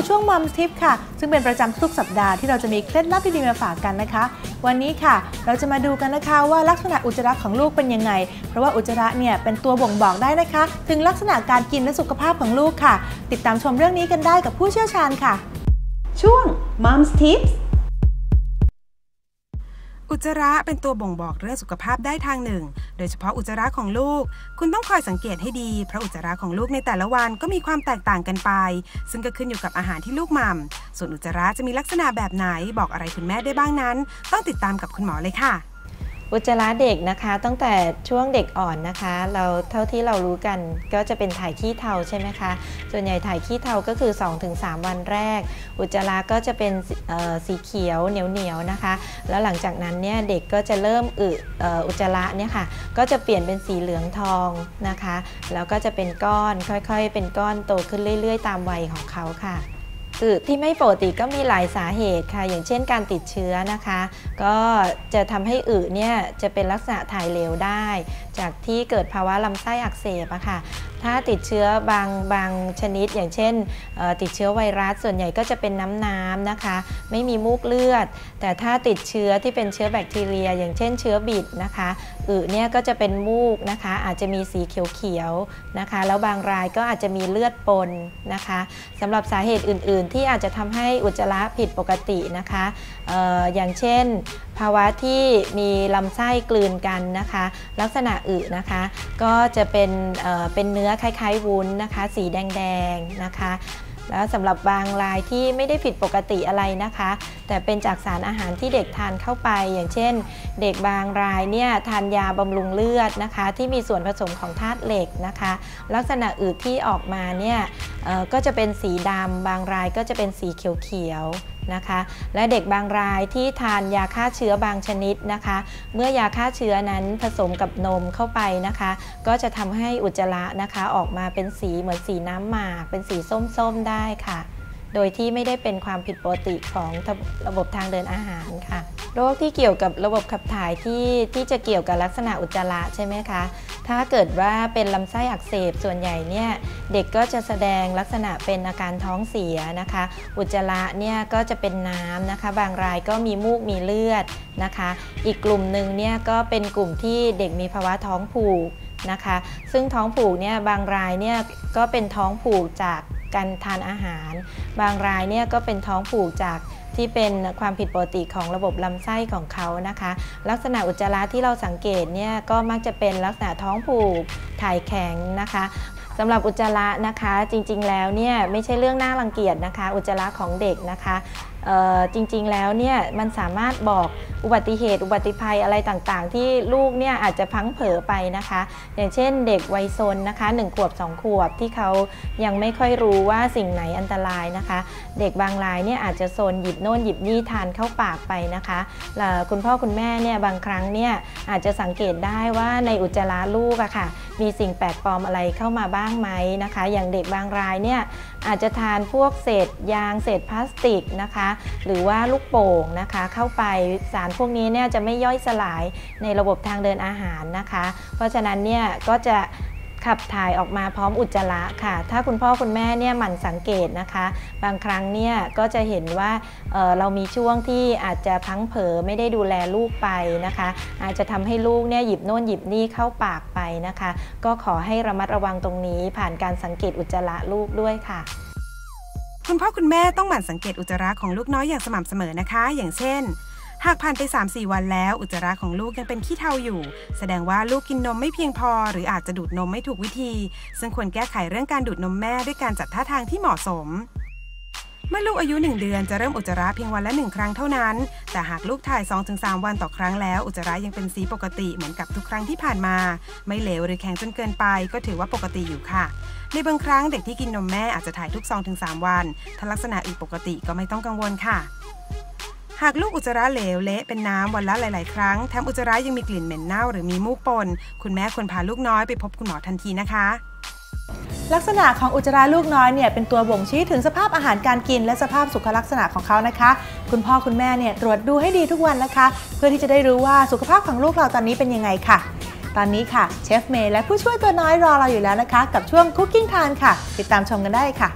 สู่ช่วงมัมทิปค่ะ ซึ่งเป็นประจำทุกสัปดาห์ที่เราจะมีเคล็ดลับดีๆมาฝากกันนะคะ วันนี้ค่ะ เราจะมาดูกันนะคะว่าลักษณะอุจจาระของลูกเป็นยังไง เพราะว่าอุจจาระเนี่ยเป็นตัวบ่งบอกได้นะคะ ถึงลักษณะการกินและสุขภาพของลูกค่ะ ติดตามชมเรื่องนี้กันได้กับผู้เชี่ยวชาญค่ะ ช่วง Mom's Tips อุจจาระเป็นตัวบ่งบอกเรื่องสุขภาพได้ทางหนึ่ง โดยเฉพาะอุจจาระของลูก คุณต้องคอยสังเกตให้ดี เพราะอุจจาระของลูกในแต่ละวันก็มีความแตกต่างกันไป ซึ่งก็ขึ้นอยู่กับอาหารที่ลูกม่มส่วนอุจจาระจะมีลักษณะแบบไหนบอกอะไรคุณแม่ได้บ้างนั้น ต้องติดตามกับคุณหมอเลยค่ะ อุจจาระเด็กนะคะตั้งแต่ช่วงเด็กอ่อนนะคะ เราเท่าที่เรารู้กันก็จะเป็นถ่ายขี้เทาใช่ไหมคะส่วนใหญ่ถ่ายขี้เทาก็คือ 2-3 วันแรก อุจจาระก็จะเป็นสีเขียวเหนียวเหนียวๆนะคะ แล้วหลังจากนั้นเนี่ยเด็กก็จะเริ่มอึอุจจาระเนี่ยค่ะก็จะเปลี่ยนเป็นสีเหลืองทองนะคะ แล้วก็จะเป็นก้อนค่อยๆ เป็นก้อนโตขึ้นเรื่อย ๆ ตามวัยของเขาค่ะ อึที่ไม่ปกติก็มีหลายสาเหตุค่ะ อย่างเช่นการติดเชื้อนะคะ ก็จะทำให้อึเนี่ยจะเป็นลักษณะถ่ายเหลวได้ จากที่เกิดภาวะลำไส้อักเสบอะค่ะถ้าติดเชื้อบางบางชนิด อย่างเช่น ติดเชื้อไวรัสส่วนใหญ่ก็จะเป็นน้ำน้ำนะคะ ไม่มีมูกเลือด แต่ถ้าติดเชื้อที่เป็นเชื้อแบคทีเรีย อย่างเช่นเชื้อบิดนะคะอึเนี่ยก็จะเป็นมูกนะคะ อาจจะมีสีเขียวๆนะคะ แล้วบางรายก็อาจจะมีเลือดปนนะคะสำหรับสาเหตุอื่นๆที่อาจจะทำให้อุจจาระผิดปกตินะคะเอออย่างเช่น ภาวะที่มีลำไส้กลืนกันนะคะ ลักษณะอึนะคะ ก็จะเป็นเอ่อเป็นเนื้อคล้ายๆวุ้นนะคะ สีแดงๆนะคะ แล้วสำหรับบางรายที่ไม่ได้ผิดปกติอะไรนะคะ แต่เป็นจากสารอาหารที่เด็กทานเข้าไป อย่างเช่น เด็กบางรายเนี่ยทานยาบำรุงเลือดนะคะ ที่มีส่วนผสมของธาตุเหล็กนะคะ ลักษณะอืดที่ออกมาเนี่ยก็จะเป็นสีดำบางรายก็จะเป็นสีเขียวๆ นะคะ และเด็กบางรายที่ทานยาฆ่าเชื้อบางชนิดนะคะ เมื่อยาฆ่าเชื้อนั้นผสมกับนมเข้าไปนะคะ ก็จะทำให้อุจจาระนะคะออกมาเป็นสีเหมือนสีน้ำหมาก เป็นสีส้มๆได้ค่ะ โดยที่ไม่ได้เป็นความผิดปกติของระบบทางเดินอาหารค่ะโรคที่เกี่ยวกับระบบขับถ่ายที่ที่จะเกี่ยวกับลักษณะอุจจาระใช่ไหมคะ ถ้าเกิดว่าเป็นลำไส้อักเสบส่วนใหญ่เนี่ยเด็กก็จะแสดงลักษณะเป็นอาการท้องเสียนะคะ อุจจาระเนี่ยก็จะเป็นน้ำนะคะ บางรายก็มีมูกมีเลือดนะคะ อีกกลุ่มหนึ่งเนี่ยก็เป็นกลุ่มที่เด็กมีภาวะท้องผูกนะคะ ซึ่งท้องผูกเนี่ยบางรายเนี่ยก็เป็นท้องผูกจาก การทานอาหาร บางรายเนี่ยก็เป็นท้องผูกจากที่เป็นความผิดปกติของระบบลำไส้ของเขานะคะ ลักษณะอุจจาระที่เราสังเกตเนี่ยก็มักจะเป็นลักษณะท้องผูกถ่ายแข็งนะคะสำหรับอุจจาระนะคะจริงๆแล้วเนี่ยไม่ใช่เรื่องน่ารังเกียจนะคะ อุจจาระของเด็กนะคะจริงๆแล้วเนี่ยมันสามารถบอกอุบัติเหตุ อุบัติภัยอะไรต่างๆ ที่ลูกเนี่ยอาจจะพังเผลอไปนะคะ อย่างเช่นเด็กวัยซนนะคะ1ขวบ 2 ขวบที่เขายังไม่ค่อยรู้ว่าสิ่งไหนอันตรายนะคะ เด็กบางรายเนี่ยอาจจะโซนหยิบโน่นหยิบนี่ทานเข้าปากไปนะคะแล้วคุณพ่อคุณแม่เนี่ยบางครั้งเนี่ยอาจจะสังเกตได้ว่าในอุจจาระลูกอะค่ะมีสิ่งแปลกปลอมอะไรเข้ามาบ้างไหมนะคะ อย่างเด็กบางรายเนี่ยอาจจะทานพวกเศษยางเศษพลาสติกนะคะ หรือว่าลูกโป่งนะคะ เข้าไปสารพวกนี้เนี่ยจะไม่ย่อยสลายในระบบทางเดินอาหารนะคะ เพราะฉะนั้นเนี่ยก็จะ ขับถ่ายออกมาพร้อมอุจจาระค่ะ ถ้าคุณพ่อคุณแม่เนี่ยหมั่นสังเกตนะคะ บางครั้งเนี่ยก็จะเห็นว่าเเรามีช่วงที่อาจจะพังเผลอไม่ได้ดูแลลูกไปนะคะ อาจจะทำให้ลูกเนี่ยหยิบโน่นหยิบนี่เข้าปากไปนะคะ ก็ขอให้ระมัดระวังตรงนี้ผ่านการสังเกตอุจจาระลูกด้วยค่ะคุณพ่อคุณแม่ต้องหมั่นสังเกตอุจจาระของลูกน้อยอย่างสม่ำเสมอนะคะ อย่างเช่น หากผ่านไป 3-4 วันแล้ว อุจจาระของลูกยังเป็นขี้เถ้าอยู่ แสดงว่าลูกกินนมไม่เพียงพอ หรืออาจจะดูดนมไม่ถูกวิธี ซึ่งควรแก้ไขเรื่องการดูดนมแม่ด้วยการจัดท่าทางที่เหมาะสมเมื่อลูกอายุ 1 เดือนจะเริ่มอุจจาระเพียงวันละ 1 ครั้งเท่านั้น แต่หากลูกถ่าย 2-3 วันต่อครั้งแล้ว อุจจาระยังเป็นสีปกติเหมือนกับทุกครั้งที่ผ่านมา ไม่เหลวหรือแข็งจนเกินไป ก็ถือว่าปกติอยู่ค่ะ ในบางครั้งเด็กที่กินนมแม่อาจจะถ่ายทุก 2-3 วัน ถ้าลักษณะอื่นปกติก็ไม่ต้องกังวลค่ะ หากลูกอุจจาระเหลวเละเป็นน้ำวันละหลาย ๆ ครั้งแถมอุจจาระยังมีกลิ่นเหม็นเน่าหรือมีมูกปน คุณแม่ควรพาลูกน้อยไปพบคุณหมอทันทีนะคะลักษณะของอุจจาระลูกน้อยเนี่ยเป็นตัวบ่งชี้ถึงสภาพอาหารการกิน และสภาพสุขลักษณะของเขานะคะ คุณพ่อคุณแม่เนี่ยตรวจดูให้ดีทุกวันนะคะ เพื่อที่จะได้รู้ว่าสุขภาพของลูกเราตอนนี้เป็นยังไงค่ะ ตอนนี้ค่ะเชฟเมย์และผู้ช่วยตัวน้อยรอเราอยู่แล้วนะคะ กับช่วง Cooking Time ค่ะ ติดตามชมกันได้ค่ะ